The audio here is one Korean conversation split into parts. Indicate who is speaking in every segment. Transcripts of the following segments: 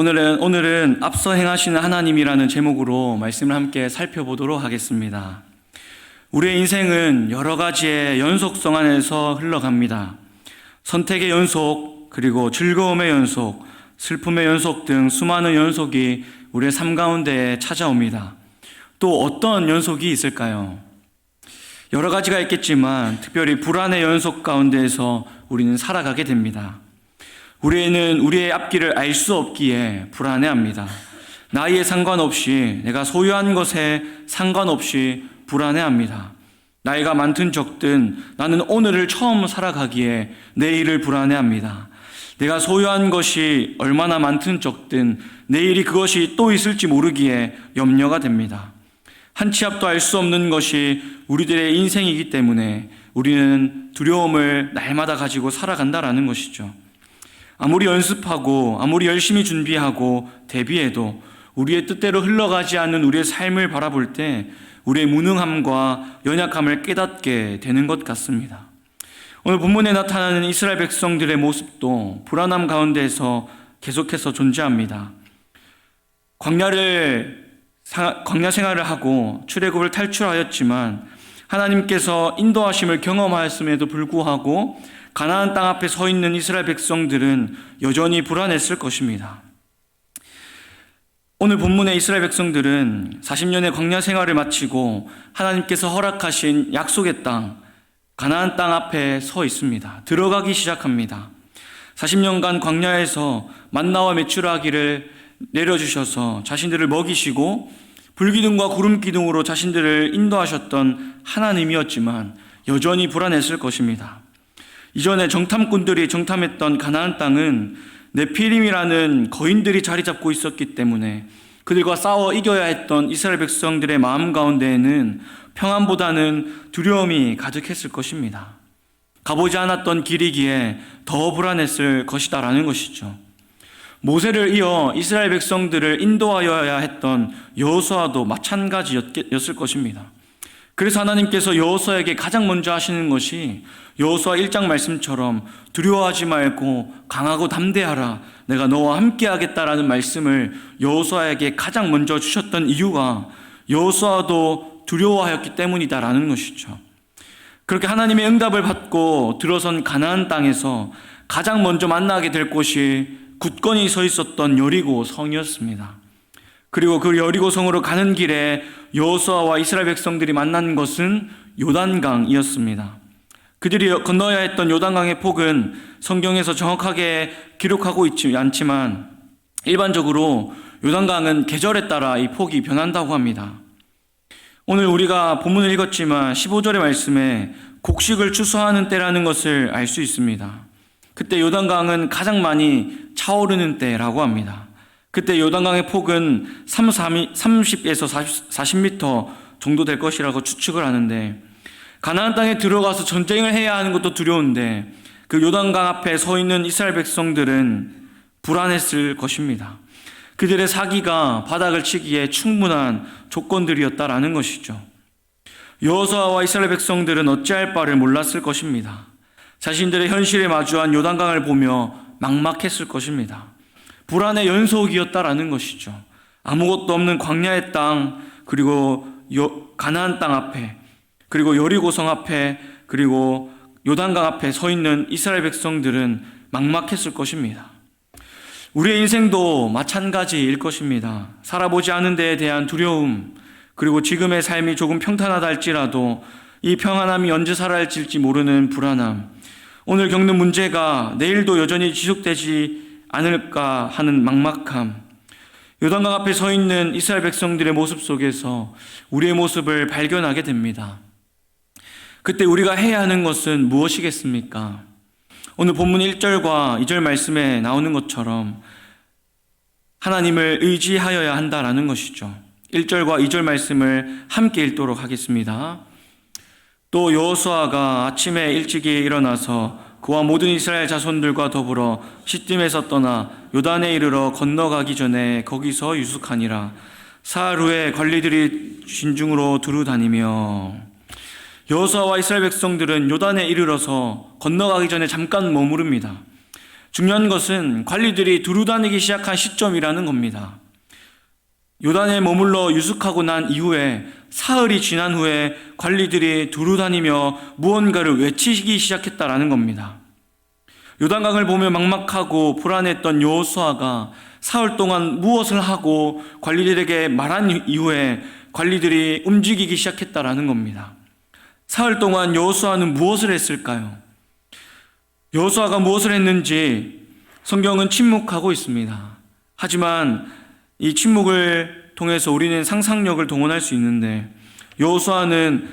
Speaker 1: 오늘은 오늘은 앞서 행하시는 하나님이라는 제목으로 말씀을 함께 살펴보도록 하겠습니다. 우리의 인생은 여러 가지의 연속성 안에서 흘러갑니다. 선택의 연속, 그리고 즐거움의 연속, 슬픔의 연속 등 수많은 연속이 우리의 삶 가운데 찾아옵니다. 또 어떤 연속이 있을까요? 여러 가지가 있겠지만 특별히 불안의 연속 가운데에서 우리는 살아가게 됩니다. 우리는 우리의 앞길을 알 수 없기에 불안해합니다. 나이에 상관없이 내가 소유한 것에 상관없이 불안해합니다. 나이가 많든 적든 나는 오늘을 처음 살아가기에 내일을 불안해합니다. 내가 소유한 것이 얼마나 많든 적든 내일이 그것이 또 있을지 모르기에 염려가 됩니다. 한 치 앞도 알 수 없는 것이 우리들의 인생이기 때문에 우리는 두려움을 날마다 가지고 살아간다라는 것이죠. 아무리 연습하고 아무리 열심히 준비하고 대비해도 우리의 뜻대로 흘러가지 않는 우리의 삶을 바라볼 때 우리의 무능함과 연약함을 깨닫게 되는 것 같습니다. 오늘 본문에 나타나는 이스라엘 백성들의 모습도 불안함 가운데에서 계속해서 존재합니다. 광야를 광야 생활을 하고 출애굽을 탈출하였지만 하나님께서 인도하심을 경험하였음에도 불구하고 가나안 땅 앞에 서 있는 이스라엘 백성들은 여전히 불안했을 것입니다. 오늘 본문의 이스라엘 백성들은 40년의 광야 생활을 마치고 하나님께서 허락하신 약속의 땅 가나안 땅 앞에 서 있습니다. 들어가기 시작합니다. 40년간 광야에서 만나와 메추라기를 내려주셔서 자신들을 먹이시고 불기둥과 구름 기둥으로 자신들을 인도하셨던 하나님이었지만 여전히 불안했을 것입니다. 이전에 정탐꾼들이 정탐했던 가나안 땅은 네피림이라는 거인들이 자리 잡고 있었기 때문에 그들과 싸워 이겨야 했던 이스라엘 백성들의 마음 가운데에는 평안보다는 두려움이 가득했을 것입니다. 가보지 않았던 길이기에 더 불안했을 것이다라는 것이죠. 모세를 이어 이스라엘 백성들을 인도하여야 했던 여호수아도 마찬가지였을 것입니다. 그래서 하나님께서 여호수아에게 가장 먼저 하시는 것이 여호수아 1장 말씀처럼 두려워하지 말고 강하고 담대하라. 내가 너와 함께 하겠다라는 말씀을 여호수아에게 가장 먼저 주셨던 이유가 여호수아도 두려워하였기 때문이다라는 것이죠. 그렇게 하나님의 응답을 받고 들어선 가나안 땅에서 가장 먼저 만나게 될 곳이 굳건히 서 있었던 여리고 성이었습니다. 그리고 그 여리고 성으로 가는 길에 여호수아와 이스라엘 백성들이 만난 것은 요단강이었습니다. 그들이 건너야 했던 요단강의 폭은 성경에서 정확하게 기록하고 있지 않지만 일반적으로 요단강은 계절에 따라 이 폭이 변한다고 합니다. 오늘 우리가 본문을 읽었지만 15절의 말씀에 곡식을 추수하는 때라는 것을 알 수 있습니다. 그때 요단강은 가장 많이 차오르는 때라고 합니다. 그때 요단강의 폭은 30에서 40m 정도 될 것이라고 추측을 하는데 가나안 땅에 들어가서 전쟁을 해야 하는 것도 두려운데 그 요단강 앞에 서 있는 이스라엘 백성들은 불안했을 것입니다. 그들의 사기가 바닥을 치기에 충분한 조건들이었다라는 것이죠. 여호수아와 이스라엘 백성들은 어찌할 바를 몰랐을 것입니다. 자신들의 현실에 마주한 요단강을 보며 막막했을 것입니다. 불안의 연속이었다라는 것이죠. 아무것도 없는 광야의 땅 그리고 가나안 땅 앞에 그리고 여리고성 앞에 그리고 요단강 앞에 서 있는 이스라엘 백성들은 막막했을 것입니다. 우리의 인생도 마찬가지일 것입니다. 살아보지 않은 데에 대한 두려움, 그리고 지금의 삶이 조금 평탄하다 할지라도 이 평안함이 언제 사라질지 모르는 불안함, 오늘 겪는 문제가 내일도 여전히 지속되지 않을까 하는 막막함, 요단강 앞에 서 있는 이스라엘 백성들의 모습 속에서 우리의 모습을 발견하게 됩니다. 그때 우리가 해야 하는 것은 무엇이겠습니까? 오늘 본문 1절과 2절 말씀에 나오는 것처럼 하나님을 의지하여야 한다라는 것이죠. 1절과 2절 말씀을 함께 읽도록 하겠습니다. 또 여호수아가 아침에 일찍이 일어나서 그와 모든 이스라엘 자손들과 더불어 시딤에서 떠나 요단에 이르러 건너가기 전에 거기서 유숙하니라. 사흘 후에 관리들이 진중으로 두루 다니며 여호수아와 이스라엘 백성들은 요단에 이르러서 건너가기 전에 잠깐 머무릅니다. 중요한 것은 관리들이 두루 다니기 시작한 시점이라는 겁니다. 요단에 머물러 유숙하고 난 이후에 사흘이 지난 후에 관리들이 두루 다니며 무언가를 외치기 시작했다라는 겁니다. 요단강을 보며 막막하고 불안했던 여호수아가 사흘 동안 무엇을 하고 관리들에게 말한 이후에 관리들이 움직이기 시작했다라는 겁니다. 사흘 동안 여호수아는 무엇을 했을까요? 여호수아가 무엇을 했는지 성경은 침묵하고 있습니다. 하지만 이 침묵을 통해서 우리는 상상력을 동원할 수 있는데 여호수아는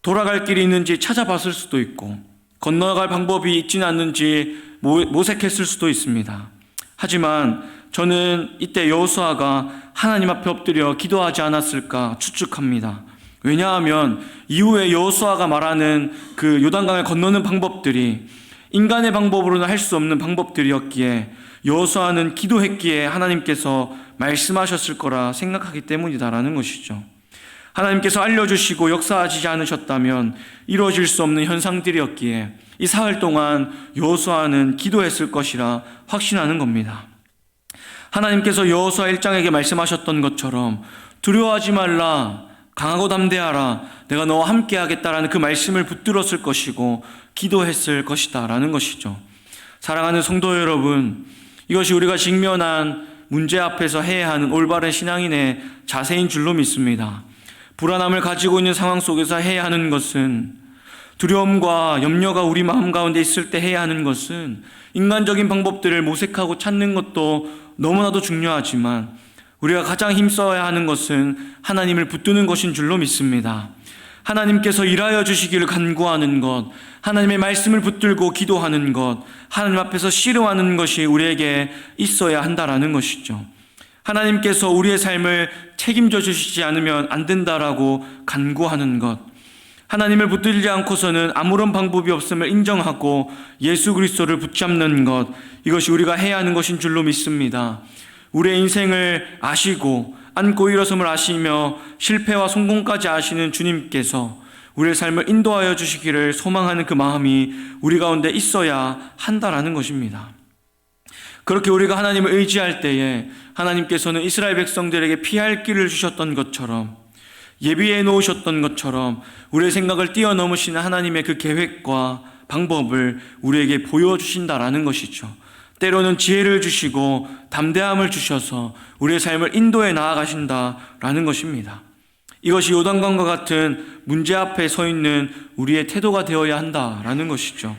Speaker 1: 돌아갈 길이 있는지 찾아봤을 수도 있고 건너갈 방법이 있지는 않는지 모색했을 수도 있습니다. 하지만 저는 이때 여호수아가 하나님 앞에 엎드려 기도하지 않았을까 추측합니다. 왜냐하면 이후에 여호수아가 말하는 그 요단강을 건너는 방법들이 인간의 방법으로는 할 수 없는 방법들이었기에 여호수아는 기도했기에 하나님께서 말씀하셨을 거라 생각하기 때문이다라는 것이죠. 하나님께서 알려주시고 역사하지 않으셨다면 이루어질 수 없는 현상들이었기에 이 사흘 동안 여호수아는 기도했을 것이라 확신하는 겁니다. 하나님께서 여호수아 1장에게 말씀하셨던 것처럼 두려워하지 말라 강하고 담대하라 내가 너와 함께 하겠다라는 그 말씀을 붙들었을 것이고 기도했을 것이다라는 것이죠. 사랑하는 성도 여러분 이것이 우리가 직면한 문제 앞에서 해야 하는 올바른 신앙인의 자세인 줄로 믿습니다. 불안함을 가지고 있는 상황 속에서 해야 하는 것은 두려움과 염려가 우리 마음 가운데 있을 때 해야 하는 것은 인간적인 방법들을 모색하고 찾는 것도 너무나도 중요하지만 우리가 가장 힘써야 하는 것은 하나님을 붙드는 것인 줄로 믿습니다. 하나님께서 일하여 주시기를 간구하는 것, 하나님의 말씀을 붙들고 기도하는 것, 하나님 앞에서 씨름하는 것이 우리에게 있어야 한다라는 것이죠. 하나님께서 우리의 삶을 책임져 주시지 않으면 안 된다라고 간구하는 것. 하나님을 붙들지 않고서는 아무런 방법이 없음을 인정하고 예수 그리스도를 붙잡는 것. 이것이 우리가 해야 하는 것인 줄로 믿습니다. 우리의 인생을 아시고 안고 일어섬을 아시며 실패와 성공까지 아시는 주님께서 우리의 삶을 인도하여 주시기를 소망하는 그 마음이 우리 가운데 있어야 한다라는 것입니다. 그렇게 우리가 하나님을 의지할 때에 하나님께서는 이스라엘 백성들에게 피할 길을 주셨던 것처럼 예비해 놓으셨던 것처럼 우리의 생각을 뛰어넘으시는 하나님의 그 계획과 방법을 우리에게 보여주신다라는 것이죠. 때로는 지혜를 주시고 담대함을 주셔서 우리의 삶을 인도해 나아가신다라는 것입니다. 이것이 요단강과 같은 문제 앞에 서 있는 우리의 태도가 되어야 한다라는 것이죠.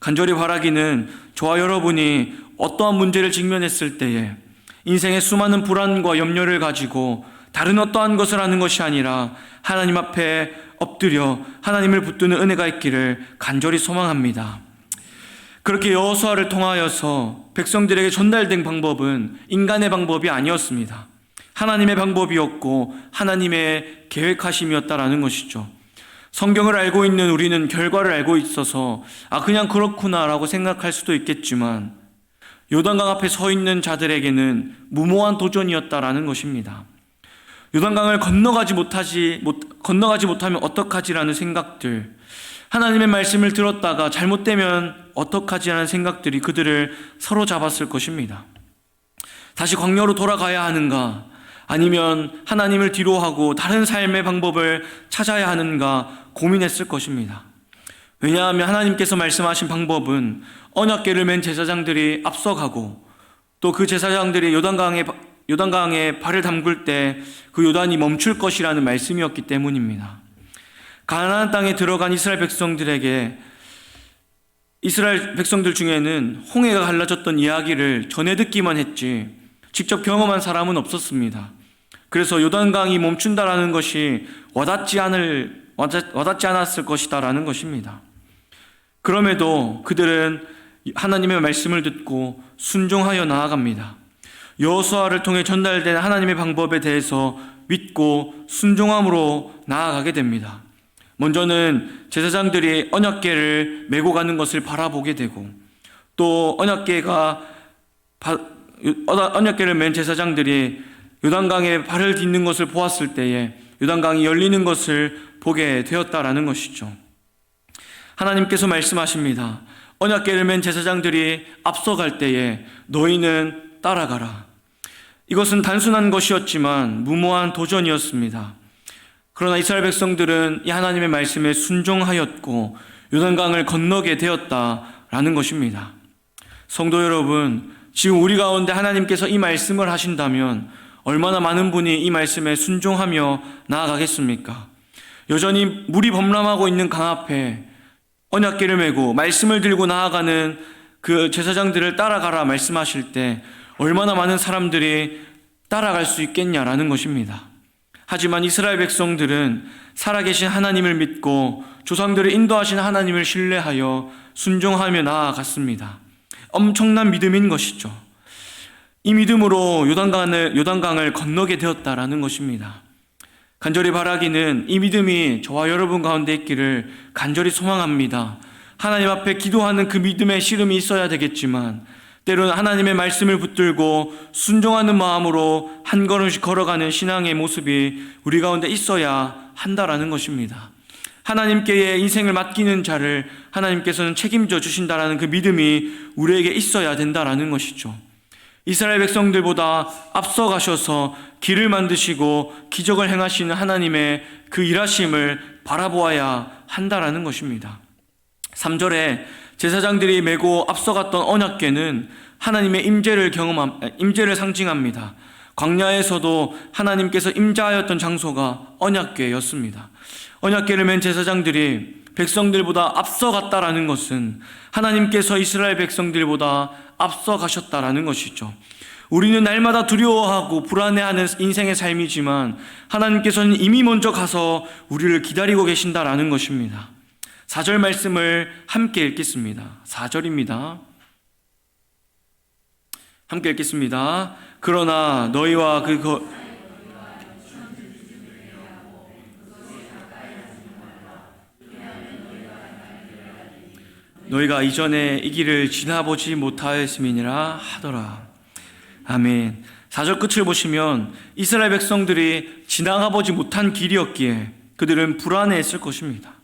Speaker 1: 간절히 바라기는 저와 여러분이 어떠한 문제를 직면했을 때에 인생의 수많은 불안과 염려를 가지고 다른 어떠한 것을 하는 것이 아니라 하나님 앞에 엎드려 하나님을 붙드는 은혜가 있기를 간절히 소망합니다. 그렇게 여호수아를 통하여서 백성들에게 전달된 방법은 인간의 방법이 아니었습니다. 하나님의 방법이었고 하나님의 계획하심이었다라는 것이죠. 성경을 알고 있는 우리는 결과를 알고 있어서 아 그냥 그렇구나라고 생각할 수도 있겠지만 요단강 앞에 서 있는 자들에게는 무모한 도전이었다라는 것입니다. 요단강을 건너가지 못하지 못 건너가지 못하면 어떡하지라는 생각들 하나님의 말씀을 들었다가 잘못되면 어떡하지라는 생각들이 그들을 서로 잡았을 것입니다. 다시 광야로 돌아가야 하는가 아니면 하나님을 뒤로하고 다른 삶의 방법을 찾아야 하는가 고민했을 것입니다. 왜냐하면 하나님께서 말씀하신 방법은 언약계를 맨 제사장들이 앞서가고 또 그 제사장들이 요단강에 요단강에 발을 담글 때 그 요단이 멈출 것이라는 말씀이었기 때문입니다. 가나안 땅에 들어간 이스라엘 백성들에게 이스라엘 백성들 중에는 홍해가 갈라졌던 이야기를 전해 듣기만 했지 직접 경험한 사람은 없었습니다. 그래서 요단강이 멈춘다라는 것이 와닿지 않을 와닿지 않았을 것이다라는 것입니다. 그럼에도 그들은 하나님의 말씀을 듣고 순종하여 나아갑니다. 여호수아를 통해 전달된 하나님의 방법에 대해서 믿고 순종함으로 나아가게 됩니다. 먼저는 제사장들이 언약궤를 메고 가는 것을 바라보게 되고 또 언약궤가 언약궤를 맨 제사장들이 요단강에 발을 딛는 것을 보았을 때에 요단강이 열리는 것을 보게 되었다라는 것이죠. 하나님께서 말씀하십니다. 언약궤를 맨 제사장들이 앞서갈 때에 너희는 따라가라. 이것은 단순한 것이었지만 무모한 도전이었습니다. 그러나 이스라엘 백성들은 이 하나님의 말씀에 순종하였고 요단강을 건너게 되었다라는 것입니다. 성도 여러분, 지금 우리 가운데 하나님께서 이 말씀을 하신다면 얼마나 많은 분이 이 말씀에 순종하며 나아가겠습니까? 여전히 물이 범람하고 있는 강 앞에 언약궤를 메고 말씀을 들고 나아가는 그 제사장들을 따라가라 말씀하실 때 얼마나 많은 사람들이 따라갈 수 있겠냐라는 것입니다. 하지만 이스라엘 백성들은 살아계신 하나님을 믿고 조상들을 인도하신 하나님을 신뢰하여 순종하며 나아갔습니다. 엄청난 믿음인 것이죠. 이 믿음으로 요단강을, 요단강을 건너게 되었다라는 것입니다. 간절히 바라기는 이 믿음이 저와 여러분 가운데 있기를 간절히 소망합니다. 하나님 앞에 기도하는 그 믿음의 씨름이 있어야 되겠지만 때로는 하나님의 말씀을 붙들고 순종하는 마음으로 한 걸음씩 걸어가는 신앙의 모습이 우리 가운데 있어야 한다라는 것입니다. 하나님께 인생을 맡기는 자를 하나님께서는 책임져 주신다라는 그 믿음이 우리에게 있어야 된다라는 것이죠. 이스라엘 백성들보다 앞서가셔서 길을 만드시고 기적을 행하시는 하나님의 그 일하심을 바라보아야 한다라는 것입니다. 3절에 제사장들이 메고 앞서갔던 언약궤는 하나님의 임재를 경험함 임재를 상징합니다. 광야에서도 하나님께서 임자하였던 장소가 언약궤였습니다. 언약궤를 맨 제사장들이 백성들보다 앞서갔다라는 것은 하나님께서 이스라엘 백성들보다 앞서가셨다라는 것이죠. 우리는 날마다 두려워하고 불안해하는 인생의 삶이지만 하나님께서는 이미 먼저 가서 우리를 기다리고 계신다라는 것입니다. 4절 말씀을 함께 읽겠습니다. 4절입니다. 함께 읽겠습니다. 그러나 너희와 그 거, 너희가 이전에 이 길을 지나보지 못하였음이니라 하더라. 아멘. 4절 끝을 보시면 이스라엘 백성들이 지나가보지 못한 길이었기에 그들은 불안해했을 것입니다.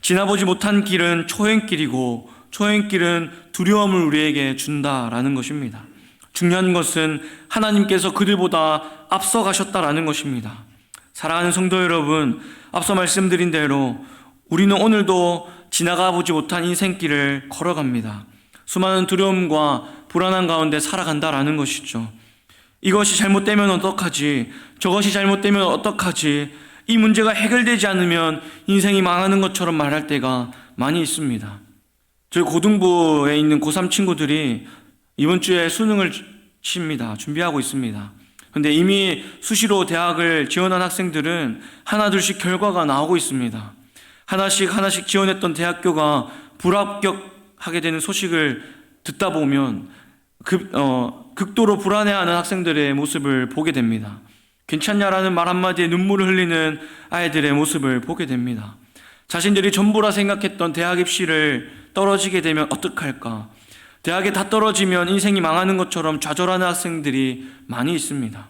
Speaker 1: 지나보지 못한 길은 초행길이고 초행길은 두려움을 우리에게 준다라는 것입니다. 중요한 것은 하나님께서 그들보다 앞서 가셨다라는 것입니다. 사랑하는 성도 여러분, 앞서 말씀드린 대로 우리는 오늘도 지나가 보지 못한 인생길을 걸어갑니다. 수많은 두려움과 불안한 가운데 살아간다라는 것이죠. 이것이 잘못되면 어떡하지? 저것이 잘못되면 어떡하지? 이 문제가 해결되지 않으면 인생이 망하는 것처럼 말할 때가 많이 있습니다. 저희 고등부에 있는 고3 친구들이 이번 주에 수능을 칩니다. 준비하고 있습니다. 근데 이미 수시로 대학을 지원한 학생들은 하나둘씩 결과가 나오고 있습니다. 하나씩 하나씩 지원했던 대학교가 불합격하게 되는 소식을 듣다 보면 급, 어, 극도로 불안해하는 학생들의 모습을 보게 됩니다. 괜찮냐라는 말 한마디에 눈물을 흘리는 아이들의 모습을 보게 됩니다. 자신들이 전부라 생각했던 대학 입시를 떨어지게 되면 어떡할까? 대학에 다 떨어지면 인생이 망하는 것처럼 좌절하는 학생들이 많이 있습니다.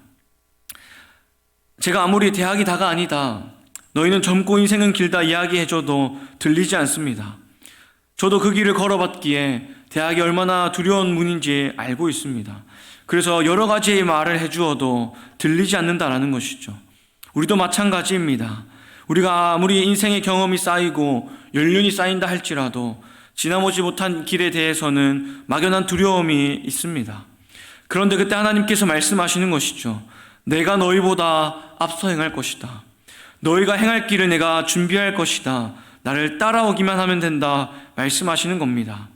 Speaker 1: 제가 아무리 대학이 다가 아니다. 너희는 젊고 인생은 길다 이야기해줘도 들리지 않습니다. 저도 그 길을 걸어봤기에 대학이 얼마나 두려운 문인지 알고 있습니다. 그래서 여러 가지의 말을 해주어도 들리지 않는다라는 것이죠. 우리도 마찬가지입니다. 우리가 아무리 인생의 경험이 쌓이고 연륜이 쌓인다 할지라도 지나보지 못한 길에 대해서는 막연한 두려움이 있습니다. 그런데 그때 하나님께서 말씀하시는 것이죠. 내가 너희보다 앞서 행할 것이다. 너희가 행할 길을 내가 준비할 것이다. 나를 따라오기만 하면 된다. 말씀하시는 겁니다.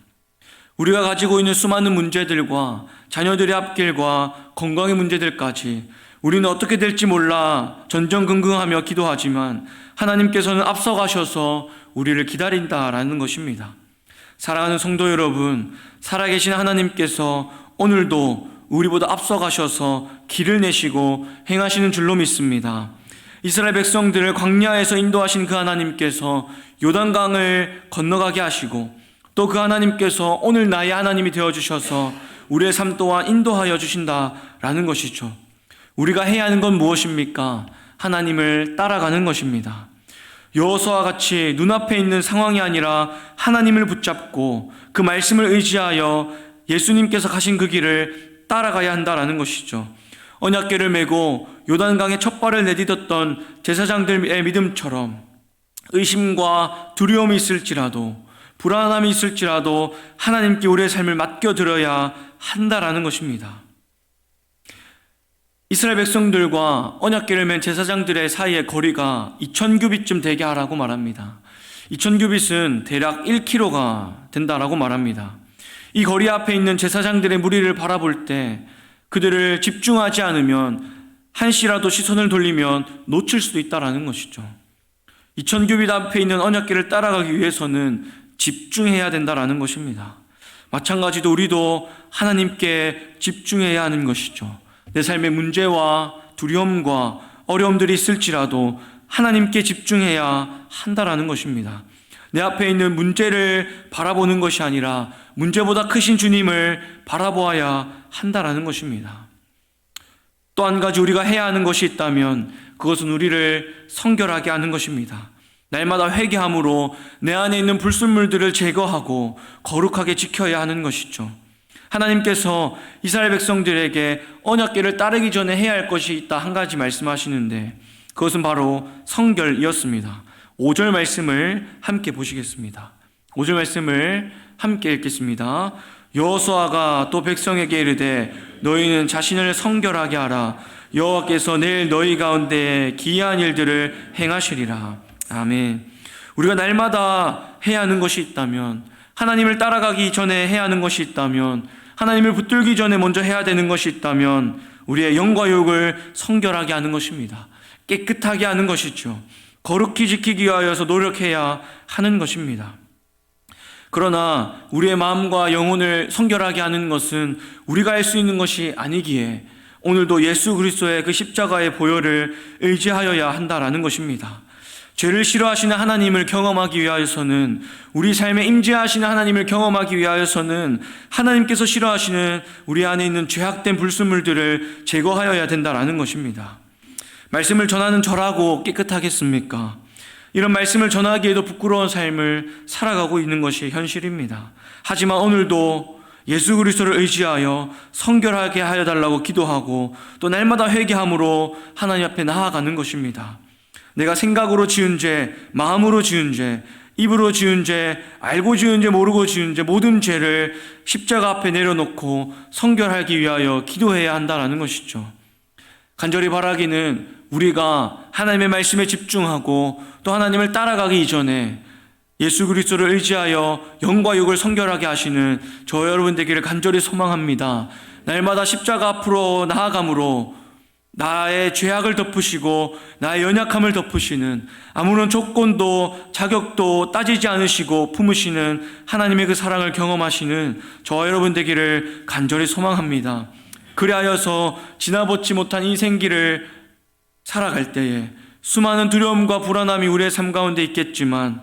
Speaker 1: 우리가 가지고 있는 수많은 문제들과 자녀들의 앞길과 건강의 문제들까지 우리는 어떻게 될지 몰라 전전긍긍하며 기도하지만 하나님께서는 앞서가셔서 우리를 기다린다라는 것입니다. 사랑하는 성도 여러분, 살아계신 하나님께서 오늘도 우리보다 앞서가셔서 길을 내시고 행하시는 줄로 믿습니다. 이스라엘 백성들을 광야에서 인도하신 그 하나님께서 요단강을 건너가게 하시고 또 그 하나님께서 오늘 나의 하나님이 되어 주셔서 우리의 삶 또한 인도하여 주신다라는 것이죠. 우리가 해야 하는 건 무엇입니까? 하나님을 따라가는 것입니다. 여호수아와 같이 눈앞에 있는 상황이 아니라 하나님을 붙잡고 그 말씀을 의지하여 예수님께서 가신 그 길을 따라가야 한다라는 것이죠. 언약궤를 메고 요단강에 첫 발을 내딛었던 제사장들의 믿음처럼 의심과 두려움이 있을지라도 불안함이 있을지라도 하나님께 우리의 삶을 맡겨드려야 한다라는 것입니다. 이스라엘 백성들과 언약궤를 맨 제사장들의 사이의 거리가 2000규빗쯤 되게 하라고 말합니다. 2000규빗은 대략 1km가 된다라고 말합니다. 이 거리 앞에 있는 제사장들의 무리를 바라볼 때 그들을 집중하지 않으면 한시라도 시선을 돌리면 놓칠 수도 있다라는 것이죠. 2000규빗 앞에 있는 언약궤를 따라가기 위해서는 집중해야 된다라는 것입니다. 마찬가지로 우리도 하나님께 집중해야 하는 것이죠. 내 삶의 문제와 두려움과 어려움들이 있을지라도 하나님께 집중해야 한다라는 것입니다. 내 앞에 있는 문제를 바라보는 것이 아니라 문제보다 크신 주님을 바라보아야 한다라는 것입니다. 또 한 가지 우리가 해야 하는 것이 있다면 그것은 우리를 성결하게 하는 것입니다. 날마다 회개함으로 내 안에 있는 불순물들을 제거하고 거룩하게 지켜야 하는 것이죠. 하나님께서 이스라엘 백성들에게 언약궤를 따르기 전에 해야 할 것이 있다 한 가지 말씀하시는데 그것은 바로 성결이었습니다. 5절 말씀을 함께 보시겠습니다. 5절 말씀을 함께 읽겠습니다. 여호수아가 또 백성에게 이르되 너희는 자신을 성결하게 하라 여호와께서 내일 너희 가운데 기이한 일들을 행하시리라. 아멘. 우리가 날마다 해야 하는 것이 있다면 하나님을 따라가기 전에 해야 하는 것이 있다면 하나님을 붙들기 전에 먼저 해야 되는 것이 있다면 우리의 영과 욕을 성결하게 하는 것입니다. 깨끗하게 하는 것이죠. 거룩히 지키기 위하여서 노력해야 하는 것입니다. 그러나 우리의 마음과 영혼을 성결하게 하는 것은 우리가 할 수 있는 것이 아니기에 오늘도 예수 그리스도의 그 십자가의 보혈을 의지하여야 한다라는 것입니다. 죄를 싫어하시는 하나님을 경험하기 위하여서는 우리 삶에 임재하시는 하나님을 경험하기 위하여서는 하나님께서 싫어하시는 우리 안에 있는 죄악된 불순물들을 제거하여야 된다라는 것입니다. 말씀을 전하는 저라고 깨끗하겠습니까? 이런 말씀을 전하기에도 부끄러운 삶을 살아가고 있는 것이 현실입니다. 하지만 오늘도 예수 그리스도를 의지하여 성결하게 하여 달라고 기도하고 또 날마다 회개함으로 하나님 앞에 나아가는 것입니다. 내가 생각으로 지은 죄, 마음으로 지은 죄, 입으로 지은 죄, 알고 지은 죄, 모르고 지은 죄, 모든 죄를 십자가 앞에 내려놓고 성결하기 위하여 기도해야 한다라는 것이죠. 간절히 바라기는 우리가 하나님의 말씀에 집중하고 또 하나님을 따라가기 이전에 예수 그리스도를 의지하여 영과 육을 성결하게 하시는 저 여러분 되기를 간절히 소망합니다. 날마다 십자가 앞으로 나아감으로 나의 죄악을 덮으시고 나의 연약함을 덮으시는 아무런 조건도 자격도 따지지 않으시고 품으시는 하나님의 그 사랑을 경험하시는 저 여러분 되기를 간절히 소망합니다. 그리하여서 지나보지 못한 인생길을 살아갈 때에 수많은 두려움과 불안함이 우리의 삶 가운데 있겠지만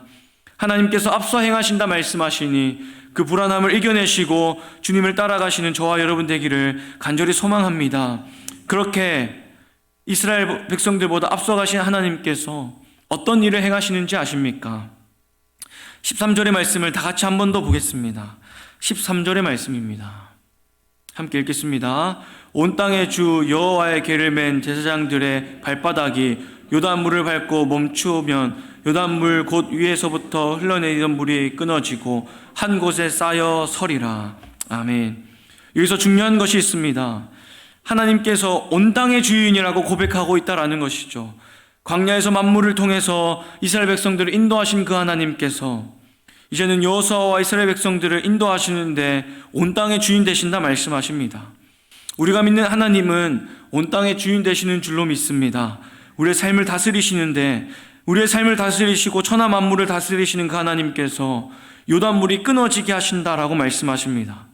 Speaker 1: 하나님께서 앞서 행하신다 말씀하시니 그 불안함을 이겨내시고 주님을 따라가시는 저와 여러분 되기를 간절히 소망합니다. 그렇게 이스라엘 백성들보다 앞서가신 하나님께서 어떤 일을 행하시는지 아십니까? 13절의 말씀을 다 같이 한 번 더 보겠습니다. 13절의 말씀입니다. 함께 읽겠습니다. 온 땅의 주 여호와의 계를 맨 제사장들의 발바닥이 요단물을 밟고 멈추면 요단물 곳 위에서부터 흘러내리던 물이 끊어지고 한 곳에 쌓여 서리라. 아멘. 여기서 중요한 것이 있습니다. 하나님께서 온 땅의 주인이라고 고백하고 있다라는 것이죠. 광야에서 만물을 통해서 이스라엘 백성들을 인도하신 그 하나님께서 이제는 여호수아와 이스라엘 백성들을 인도하시는데 온 땅의 주인 되신다 말씀하십니다. 우리가 믿는 하나님은 온 땅의 주인 되시는 줄로 믿습니다. 우리의 삶을 다스리시는데 우리의 삶을 다스리시고 천하 만물을 다스리시는 그 하나님께서 요단물이 끊어지게 하신다라고 말씀하십니다.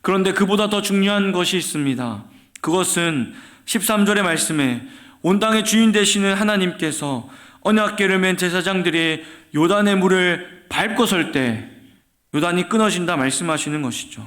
Speaker 1: 그런데 그보다 더 중요한 것이 있습니다. 그것은 13절의 말씀에 온 땅의 주인 되시는 하나님께서 언약궤를 맨 제사장들이 요단의 물을 밟고 설 때 요단이 끊어진다 말씀하시는 것이죠.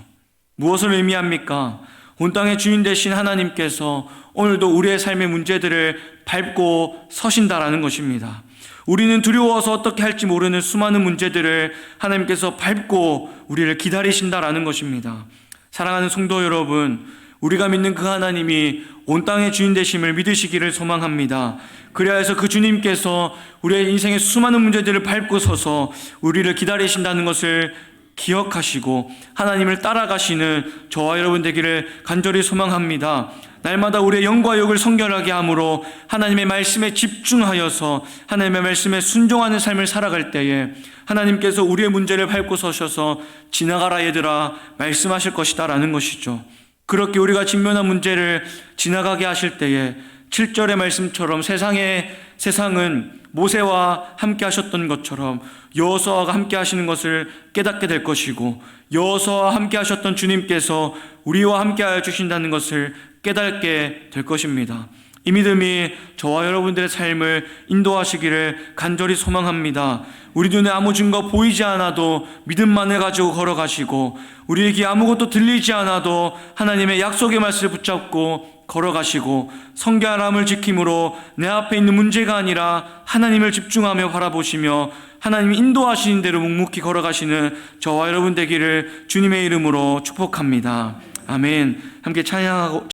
Speaker 1: 무엇을 의미합니까? 온 땅의 주인 되신 하나님께서 오늘도 우리의 삶의 문제들을 밟고 서신다라는 것입니다. 우리는 두려워서 어떻게 할지 모르는 수많은 문제들을 하나님께서 밟고 우리를 기다리신다라는 것입니다. 사랑하는 성도 여러분, 우리가 믿는 그 하나님이 온 땅의 주인 되심을 믿으시기를 소망합니다. 그래야 해서 그 주님께서 우리의 인생의 수많은 문제들을 밟고 서서 우리를 기다리신다는 것을 기억하시고 하나님을 따라가시는 저와 여러분 되기를 간절히 소망합니다. 날마다 우리의 영과 욕을 성결하게 함으로 하나님의 말씀에 집중하여서 하나님의 말씀에 순종하는 삶을 살아갈 때에 하나님께서 우리의 문제를 밟고 서셔서 지나가라 얘들아 말씀하실 것이다라는 것이죠. 그렇게 우리가 직면한 문제를 지나가게 하실 때에 7절의 말씀처럼 세상의 세상은 모세와 함께 하셨던 것처럼 여호수아가 함께 하시는 것을 깨닫게 될 것이고 여호수아와 함께 하셨던 주님께서 우리와 함께 하여 주신다는 것을 깨닫게 될 것입니다. 이 믿음이 저와 여러분들의 삶을 인도하시기를 간절히 소망합니다. 우리 눈에 아무 증거 보이지 않아도 믿음만을 가지고 걸어가시고 우리에게 아무것도 들리지 않아도 하나님의 약속의 말씀을 붙잡고 걸어가시고 성결함을 지킴으로 내 앞에 있는 문제가 아니라 하나님을 집중하며 바라보시며 하나님이 인도하시는 대로 묵묵히 걸어가시는 저와 여러분 되기를 주님의 이름으로 축복합니다. 아멘. 함께 찬양하고